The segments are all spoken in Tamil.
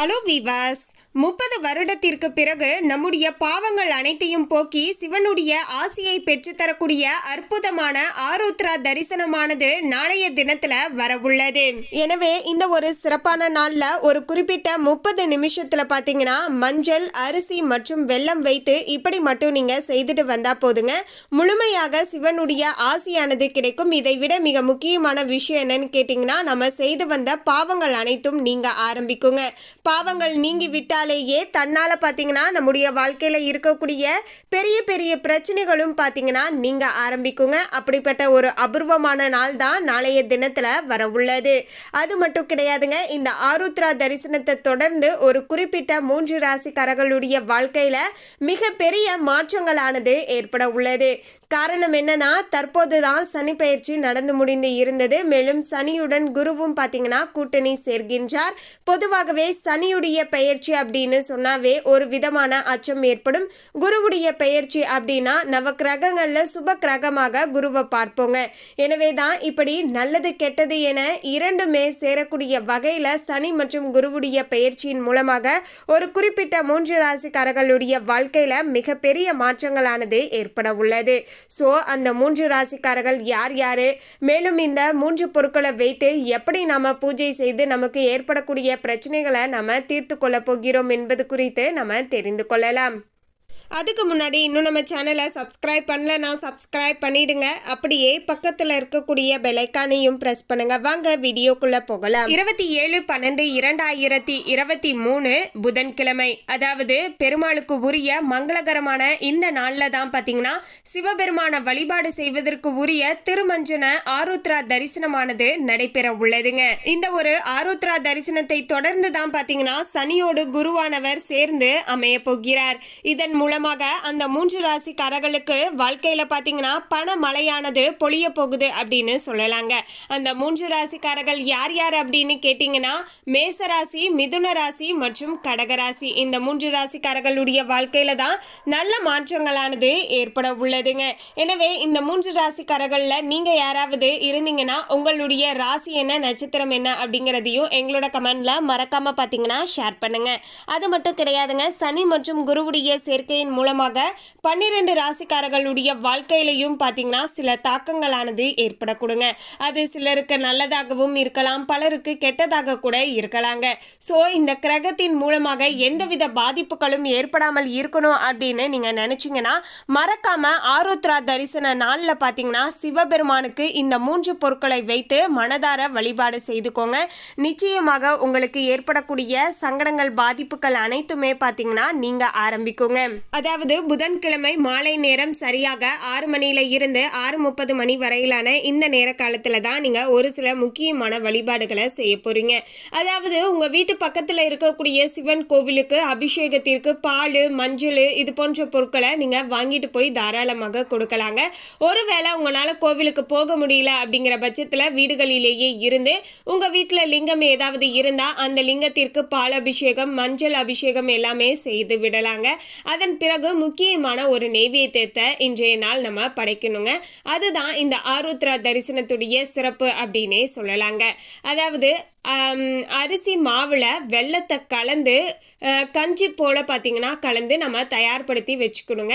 ஹலோ விவாஸ் முப்பது வருடத்திற்கு பிறகு நம்முடைய பாவங்கள் அனைத்தையும் போக்கி சிவனுடைய ஆசியை பெற்றுத்தரக்கூடிய அற்புதமான ஆருத்ரா தரிசனமானது நாளைய தினத்துல வரவுள்ளது. எனவே இந்த ஒரு சிறப்பான நாள்ல ஒரு குறிப்பிட்ட முப்பது நிமிஷத்துல பாத்தீங்கன்னா மஞ்சள் அரிசி மற்றும் வெல்லம் வைத்து இப்படி மட்டும் நீங்க செய்துட்டு வந்தா போதுங்க. முழுமையாக சிவனுடைய ஆசியானது கிடைக்கும். இதை விட மிக முக்கியமான விஷயம் என்னன்னு கேட்டிங்கன்னா நம்ம செய்து வந்த பாவங்கள் அனைத்தும் நீங்க ஆரம்பிக்குங்க. பாவங்கள் நீங்கி விட்டாலேயே தன்னால் பார்த்தீங்கன்னா நம்முடைய வாழ்க்கையில் இருக்கக்கூடிய பெரிய பெரிய பிரச்சனைகளும் பார்த்தீங்கன்னா நீங்கள் ஆரம்பிக்குங்க. அப்படிப்பட்ட ஒரு அபூர்வமான நாள் தான் நாளைய தினத்தில் வர உள்ளது. அது மட்டும் கிடையாதுங்க இந்த ஆருத்ரா தரிசனத்தை தொடர்ந்து ஒரு குறிப்பிட்ட மூன்று ராசிக்காரர்களுடைய வாழ்க்கையில் மிகப்பெரிய மாற்றங்களானது ஏற்பட உள்ளது. காரணம் என்னன்னா தற்போது தான் சனி பயிற்சி நடந்து முடிந்து இருந்தது. மேலும் சனியுடன் குருவும் பார்த்தீங்கன்னா கூட்டணி சேர்கின்றார். பொதுவாகவே சனி சனியுடைய பெயர்ச்சி அப்படின்னு சொன்னாவே ஒரு விதமான அச்சம் ஏற்படும். குருவுடைய பெயர்ச்சி அப்படின்னா நவ கிரகங்களில் சுப கிரகமாக குருவை பார்ப்போங்க. எனவே தான் இப்படி நல்லது கெட்டது என இரண்டுமே சேரக்கூடிய வகையில் சனி மற்றும் குருவுடைய பெயர்ச்சியின் மூலமாக ஒரு குறிப்பிட்ட மூன்று ராசிக்காரர்களுடைய வாழ்க்கையில் மிகப்பெரிய மாற்றங்களானது ஏற்பட உள்ளது. ஸோ அந்த மூன்று ராசிக்காரர்கள் யார் யார்? மேலும் இந்த மூன்று பொருட்களை வைத்து எப்படி நாம் பூஜை செய்து நமக்கு ஏற்படக்கூடிய பிரச்சனைகளை நம்ம தீர்த்து கொள்ளப் போகிறோம் என்பது குறித்து நம்ம தெரிந்து கொள்ளலாம். அதுக்கு முன்னாடி இன்னும் நம்ம சேனலை சப்ஸ்கிரைப் பண்ணலன்னா சப்ஸ்கிரைப் பண்ணிடுங்க. அப்படியே பக்கத்தில் இருக்கக்கூடிய பெலைக்கானையும் ப்ரெஸ் பண்ணுங்க. வாங்க வீடியோக்குள்ள போகலாம். இருபத்தி ஏழு பன்னெண்டு இரண்டாயிரத்தி இருபத்தி மூணு புதன்கிழமை. அதாவது பெருமாளுக்கு உரிய மங்களகரமான இந்த நாளில் தான் பார்த்தீங்கன்னா சிவபெருமான வழிபாடு செய்வதற்கு உரிய திருமஞ்சன ஆருத்ரா தரிசனமானது நடைபெற உள்ளதுங்க. இந்த ஒரு ஆருத்ரா தரிசனத்தை தொடர்ந்து தான் பார்த்தீங்கன்னா சனியோடு குருவானவர் சேர்ந்து அமைய போகிறார். இதன் காரணமாக அந்த மூன்று ராசிக்காரர்களுக்கு வாழ்க்கையில பாத்தீங்கன்னா பண மழையானது பொழிய போகுது அப்படின்னு சொல்லலாங்க. அந்த மூன்று ராசிக்காரர்கள் யார் யார் அப்படின்னு கேட்டிங்கன்னா மேசராசி மிதுன ராசி மற்றும் கடகராசி. இந்த மூன்று ராசிக்காரர்களுடைய வாழ்க்கையில தான் நல்ல மாற்றங்களானது ஏற்பட உள்ளதுங்க. எனவே இந்த மூன்று ராசிக்காரர்கள்ல நீங்க யாராவது இருந்தீங்கன்னா உங்களுடைய ராசி என்ன நட்சத்திரம் என்ன அப்படிங்கிறதையும் எங்களோட கமெண்ட்ல மறக்காம பாத்தீங்கன்னா ஷேர் பண்ணுங்க. அது மட்டும் கிடையாதுங்க. சனி மற்றும் குருவுடைய சேர்க்கையின் மூலமாக பன்னிரெண்டு ராசிக்காரர்களுடைய வாழ்க்கையிலையும் பார்த்தீங்கன்னா சில தாக்கங்களானது ஏற்படக்கூடுங்க. அது சிலருக்கு நல்லதாகவும் இருக்கலாம் பலருக்கு கெட்டதாக கூட இருக்கலாங்க. ஸோ இந்த கிரகத்தின் மூலமாக எந்தவித பாதிப்புகளும் ஏற்படாமல் இருக்கணும் அப்படின்னு நீங்கள் நினச்சிங்கன்னா மறக்காமல் ஆரோத்ரா தரிசன நாளில் பார்த்தீங்கன்னா சிவபெருமானுக்கு இந்த மூன்று பொருட்களை வைத்து மனதார வழிபாடு செய்துக்கோங்க. நிச்சயமாக உங்களுக்கு ஏற்படக்கூடிய சங்கடங்கள் பாதிப்புகள் அனைத்துமே பார்த்தீங்கன்னா நீங்கள் ஆரம்பிக்குங்க. அதாவது புதன்கிழமை மாலை நேரம் சரியாக ஆறு மணியில இருந்து ஆறு முப்பது மணி வரையிலான இந்த நேர காலத்துல தான் நீங்க ஒரு சில முக்கியமான வழிபாடுகளை செய்ய போறீங்க. அதாவது உங்க வீட்டு பக்கத்துல இருக்கக்கூடிய சிவன் கோவிலுக்கு அபிஷேகத்திற்கு பால் மஞ்சள் இது போன்ற பொருட்களை நீங்க வாங்கிட்டு போய் தாராளமாக கொடுக்கலாங்க. ஒருவேளை உங்களால கோவிலுக்கு போக முடியல அப்படிங்கிற பட்சத்துல வீடுகளிலேயே இருந்து உங்க வீட்டுல லிங்கம் ஏதாவது இருந்தா அந்த லிங்கத்திற்கு பால் அபிஷேகம் மஞ்சள் அபிஷேகம் எல்லாமே செய்து விடலாங்க. அதன் பிறகு முக்கியமான ஒரு நெய்வேத்தியத்தை இன்றைய நாள் நம்ம படைக்கணுங்க. அதுதான் இந்த ஆருத்ரா தரிசனத்துடைய சிறப்பு அப்படின்னே சொல்லலாங்க. அதாவது அரிசி மாவில் வெள்ளத்தை கலந்து கஞ்சி போல் பார்த்தீங்கன்னா கலந்து நம்ம தயார்படுத்தி வச்சுக்கணுங்க.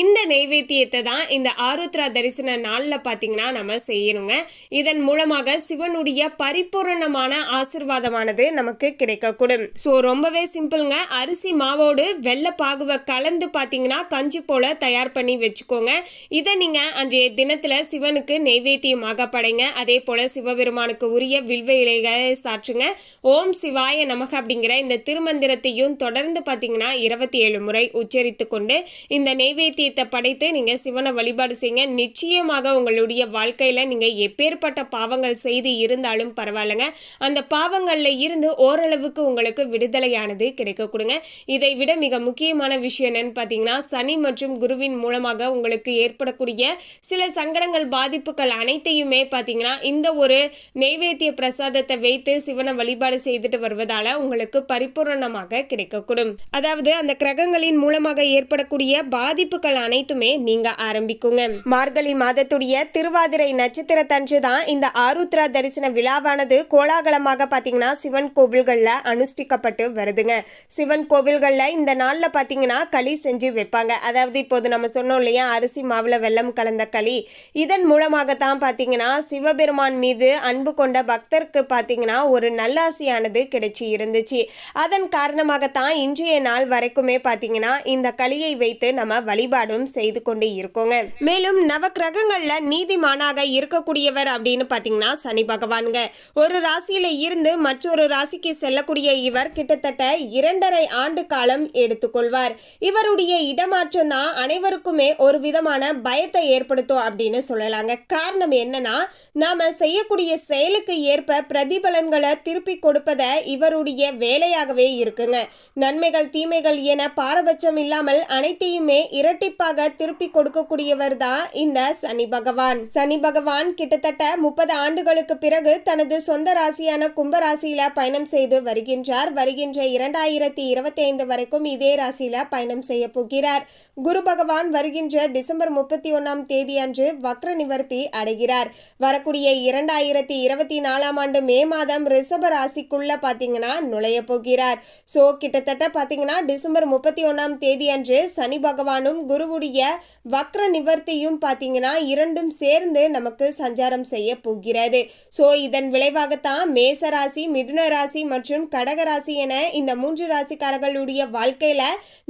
இந்த நெய்வேத்தியத்தை தான் இந்த ஆருத்ரா தரிசன நாளில் பார்த்தீங்கன்னா நம்ம செய்யணுங்க. இதன் மூலமாக சிவனுடைய பரிபூரணமான ஆசிர்வாதமானது நமக்கு கிடைக்கக்கூடும். ஸோ ரொம்பவே சிம்பிளுங்க. அரிசி மாவோடு வெள்ளை பாகுவை கலந்து பார்த்தீங்கன்னா கஞ்சி போல் தயார் பண்ணி வச்சுக்கோங்க. இதை நீங்கள் அன்றைய தினத்தில் சிவனுக்கு நெய்வேத்தியமாக படைங்க. அதே போல் சிவபெருமானுக்கு உரிய வில்வ இலைகள் சாற்றுங்க. ஓம் சிவாய நமக அப்படிங்கிற இந்த திருமந்திரத்தையும் தொடர்ந்து பார்த்தீங்கன்னா இருபத்தி ஏழு முறை உச்சரித்து கொண்டு இந்த நெய்வேத்தியத்தை படைத்து நீங்கள் சிவனை வழிபாடு செய்யுங்க. நிச்சயமாக உங்களுடைய வாழ்க்கையில் நீங்கள் எப்பேற்பட்ட பாவங்கள் செய்து இருந்தாலும் பரவாயில்லைங்க. அந்த பாவங்களில் இருந்து ஓரளவுக்கு உங்களுக்கு விடுதலையானது கிடைக்க கொடுங்க இதை விட மிக முக்கியமான விஷயம் என்னன்னு பார்த்தீங்கன்னா சனி மற்றும் குருவின் மூலமாக உங்களுக்கு ஏற்படக்கூடிய சில சங்கடங்கள் பாதிப்புகள் அனைத்தையுமே பார்த்தீங்கன்னா இந்த ஒரு நெய்வேத்திய பிரசாதத்தை வைத்து சிவனை வழிபாடு செய்துட்டு வருவதால உங்களுக்கு பரிபூரணமாக கிடைக்கக்கூடும். அதாவது அந்த கிரகங்களின் மூலமாக ஏற்படக்கூடிய பாதிப்புகள் அனைத்துமே நீங்க ஆரம்பிக்குங்க. மார்கழி மாதத்துடைய திருவாதிரை நட்சத்திரத்தன்று தான் இந்த ஆருத்ரா தரிசன விழாவானது கோலாகலமாக பார்த்தீங்கன்னா சிவன் கோவில்களில் அனுஷ்டிக்கப்பட்டு வருதுங்க. சிவன் கோவில்களில் இந்த நாளில் பார்த்தீங்கன்னா களி செஞ்சு வைப்பாங்க. அதாவது இப்போது நம்ம சொன்னோம் இல்லையா அரிசி மாவில் வெள்ளம் கலந்த களி. இதன் மூலமாகத்தான் பார்த்தீங்கன்னா சிவபெருமான் மீது அன்பு கொண்ட பக்தருக்கு பார்த்தீங்கன்னா ஒரு நல்லாசியானது கிடைச்சி இருந்துச்சு. அதன் காரணமாகத்தான் இன்றைய நாள் வரைக்குமே பார்த்தீங்கன்னா இந்த களியை வைத்து நம்ம வழிபாடும் செய்து கொண்டு இருக்கோங்க. மேலும் நவ கிரகங்கள்ல நீதிமானாக இருக்கக்கூடியவர் அப்படின்னு பார்த்தீங்கன்னா சனி பகவானுங்க. ஒரு ராசியில் இருந்து மற்றொரு ராசிக்கு செல்லக்கூடிய இவர் கிட்டத்தட்ட இரண்டரை ஆண்டு காலம் எடுத்துக்கொள்வார். இவருடைய இடமாற்றம் தான் அனைவருக்குமே ஒரு விதமான பயத்தை ஏற்படுத்தும் அப்படின்னு சொல்லலாங்க. காரணம் என்னன்னா நாம செய்யக்கூடிய செயலுக்கு ஏற்ப பிரதிபலன்கள் திருப்பி கொடுப்பதை இவருடைய வேலையாகவே இருக்குங்க. நன்மைகள் தீமைகள் என பாரபட்சம் இல்லாமல் அனைத்தையுமே இரட்டிப்பாக திருப்பி கொடுக்கக்கூடியவர் தான் இந்த சனி பகவான். சனி பகவான் கிட்டத்தட்ட முப்பது ஆண்டுகளுக்கு பிறகு தனது சொந்த ராசியான கும்ப ராசியில பயணம் செய்து வருகின்றார். வருகின்ற இரண்டாயிரத்தி இருபத்தி ஐந்து வரைக்கும் இதே ராசியில பயணம் செய்ய போகிறார். குரு பகவான் வருகின்ற டிசம்பர் முப்பத்தி ஒன்னாம் தேதி அன்று வக்ர நிவர்த்தி அடைகிறார். வரக்கூடிய இரண்டாயிரத்தி இருபத்தி நாலாம் ஆண்டு மே மாதம் ரிஷப ராசிக்குள்ள பாத்தீங்கன்னா நுழைய போகிறார். ஸோ கிட்டத்தட்ட பாத்தீங்கன்னா டிசம்பர் முப்பத்தி ஒன்னாம் தேதி அன்று சனி பகவானும் குருவுடைய வக்ர நிவர்த்தியும் பாத்தீங்கன்னா இரண்டும் சேர்ந்து நமக்கு சஞ்சாரம் செய்ய போகிறது. ஸோ இதன் விளைவாகத்தான் மேச ராசி மிதுன ராசி மற்றும் கடக ராசி என இந்த மூன்று ராசிக்காரர்களுடைய வாழ்க்கையில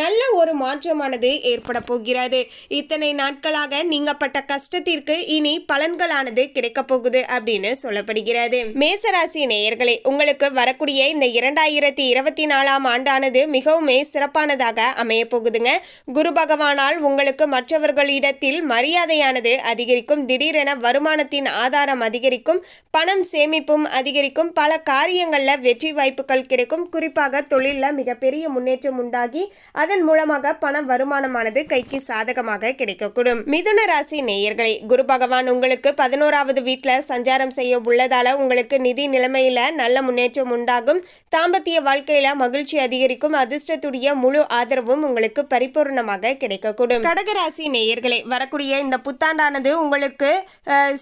நல்ல ஒரு மாற்றமானது ஏற்பட போகிறது. இத்தனை நாட்களாக நீங்கப்பட்ட கஷ்டத்திற்கு இனி பலன்களானது கிடைக்க போகுது அப்படின்னு சொல்லப்படுகிறது. மேசராசி நேயர்களே உங்களுக்கு வரக்கூடிய இந்த இரண்டாயிரத்தி இருபத்தி நாலாம் ஆண்டானது மிகவுமே சிறப்பானதாக அமைய போகுதுங்க குரு பகவானால் உங்களுக்கு மற்றவர்களிடத்தில் மரியாதையானது அதிகரிக்கும் திடீரென வருமானத்தின் ஆதாரம் அதிகரிக்கும் பணம் சேமிப்பும் அதிகரிக்கும் பல காரியங்களில் வெற்றி வாய்ப்புகள் கிடைக்கும். குறிப்பாக தொழிலில் மிகப்பெரிய முன்னேற்றம் உண்டாகி அதன் மூலமாக பண வருமானமானது கைக்கு சாதகமாக கிடைக்கக்கூடும். மிதுன ராசி நேயர்களே குரு பகவான் உங்களுக்கு பதினோராவது வீட்டில் சஞ்சாரம் செய்ய உள்ளதால உங்களுக்கு நிதி நிலைமை நிலைமையில நல்ல முன்னேற்றம் உண்டாகும். தாம்பத்திய வாழ்க்கையில மகிழ்ச்சி அதிகரிக்கும். அதிர்ஷ்டத்துடைய முழு ஆதரவும் உங்களுக்கு பரிபூர்ணமாக கிடைக்கக்கூடும். கடகராசி நேயர்களே வரக்கூடிய இந்த புத்தாண்டானது உங்களுக்கு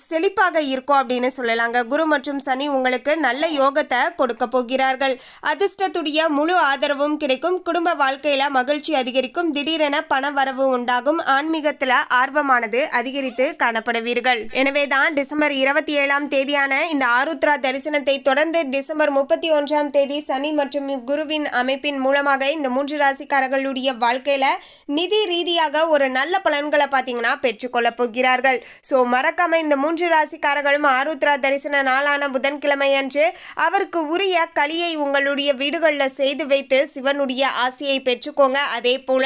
செழிப்பாக இருக்கும் அப்படின்னு சொல்லலாங்க. குரு மற்றும் சனி உங்களுக்கு நல்ல யோகத்தை கொடுக்க போகிறார்கள். அதிர்ஷ்டத்துடைய முழு ஆதரவும் கிடைக்கும். குடும்ப வாழ்க்கையில மகிழ்ச்சி அதிகரிக்கும். திடீரென பண வரவு உண்டாகும். ஆன்மீகத்துல ஆர்வமானது அதிகரித்து காணப்படுவீர்கள். எனவேதான் டிசம்பர் இருபத்தி ஏழாம் தேதியான இந்த ஆருத்ரா தரிசனத்தை தொடர்ந்து டிசம்பர் முப்பத்தி ஒன்றாம் தேதி சனி மற்றும் குருவின் அமைப்பின் மூலமாக இந்த மூன்று ராசிக்காரர்களுடைய வாழ்க்கையில நிதி ரீதியாக ஒரு நல்ல பலன்களை பார்த்தீங்கன்னா பெற்றுக்கொள்ள போகிறார்கள். ஸோ மறக்காம இந்த மூன்று ராசிக்காரர்களும் ஆருத்ரா தரிசன நாளான புதன்கிழமை அன்று அவருக்கு உரிய களியை உங்களுடைய வீடுகளில் செய்து வைத்து சிவனுடைய ஆசையை பெற்றுக்கோங்க. அதே போல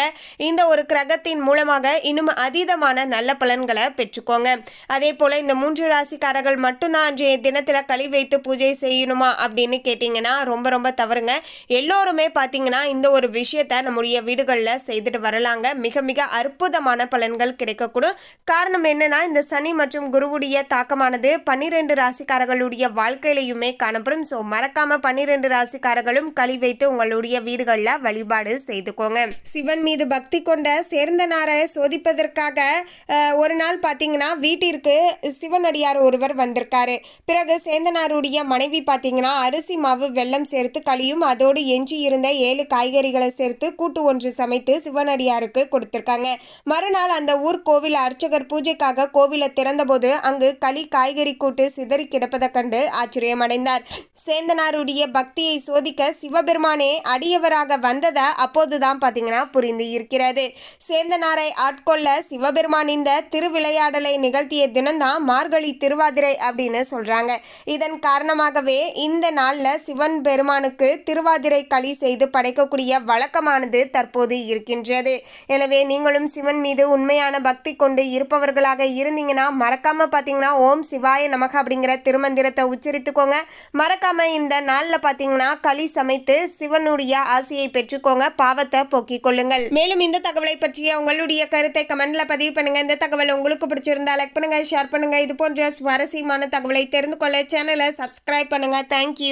இந்த ஒரு கிரகத்தின் மூலமாக இன்னும் அதீதமான நல்ல பலன்களை பெற்றுக்கோங்க. அதே போல இந்த மூன்று ராசிக்காரர்கள் மட்டும்தான் அன்றைய தினத்தில் களி வைத்து பூஜை செய்யணுமா அப்படின்னு கேட்டிங்கன்னா ரொம்ப ரொம்ப தவறுங்க. எல்லோருமே பார்த்தீங்கன்னா இந்த ஒரு விஷயத்தை நம்முடைய வீடுகளில் செய்துட்டு வரலாங்க. மிக மிக அற்புதமான பலன்கள் கிடைக்கக்கூடும். காரணம் என்னன்னா இந்த சனி மற்றும் குருவுடைய தாக்கமானது பன்னிரெண்டு ராசிக்காரர்களுடைய வாழ்க்கையிலையுமே காணப்படும். ஸோ மறக்காம பன்னிரெண்டு ராசிக்காரர்களும் களி வைத்து உங்களுடைய வீடுகளில் வழிபாடு செய்துக்கோங்க. சிவன் மீது பக்தி கொண்ட சேர்ந்தனாரை சோதிப்பதற்காக ஒரு நாள் பார்த்தீங்கன்னா வீட்டிற்கு சிவனடியார் ஒருவர் வந்திருக்காரு. பிறகு சேந்தனாருடைய மனைவி பார்த்தீங்கன்னா அரிசி மாவு வெள்ளம் சேர்த்து களியும் அதோடு எஞ்சி இருந்த ஏழு காய்கறிகளை சேர்த்து கூட்டு ஒன்று சமைத்து சிவனடியாருக்கு கொடுத்திருக்காங்க. மறுநாள் அந்த ஊர் கோவில் அர்ச்சகர் பூஜைக்காக கோவிலை திறந்தபோது அங்கு களி காய்கறி கூட்டு சிதறி கிடப்பதை கண்டு ஆச்சரியமடைந்தார். சேந்தனாருடைய பக்தியை சோதிக்க சிவபெருமானே அடியவராக வந்ததை அப்போதுதான் பார்த்தீங்கன்னா புரிந்து இருக்கிறது சேந்தனாரை ஆட்கொள்ள சிவபெருமான் இந்த திருவிளையாடலை நிகழ்த்திய தினம்தான் மார்கழி திருவாதிரை அப்படின்னு சொல்றாங்க. இதன் காரணமாகவே எனவே இந்த நாளில் சிவன் பெருமானுக்கு திருவாதிரை களி செய்து படைக்கக்கூடிய வழக்கமானது தற்போது இருக்கின்றது. எனவே நீங்களும் சிவன் மீது உண்மையான பக்தி கொண்டு இருப்பவர்களாக இருந்தீங்கன்னா மறக்காம பார்த்தீங்கன்னா ஓம் சிவாய நமக அப்படிங்கிற திருமந்திரத்தை உச்சரித்துக்கோங்க. மறக்காம இந்த நாளில் பார்த்தீங்கன்னா களி சமைத்து சிவனுடைய ஆசையை பெற்றுக்கோங்க. பாவத்தை போக்கிக் கொள்ளுங்கள். மேலும் இந்த தகவலை பற்றிய உங்களுடைய கருத்தை கமெண்ட்ல பதிவு பண்ணுங்க. இந்த தகவல் உங்களுக்கு பிடிச்சிருந்தா லைக் பண்ணுங்க ஷேர் பண்ணுங்க. இது போன்ற சுவாரஸ்யமான தகவலை தெரிந்து கொள்ள சேனலை சப்ஸ்கிரைப் பண்ணுங்க. தேங்க்யூ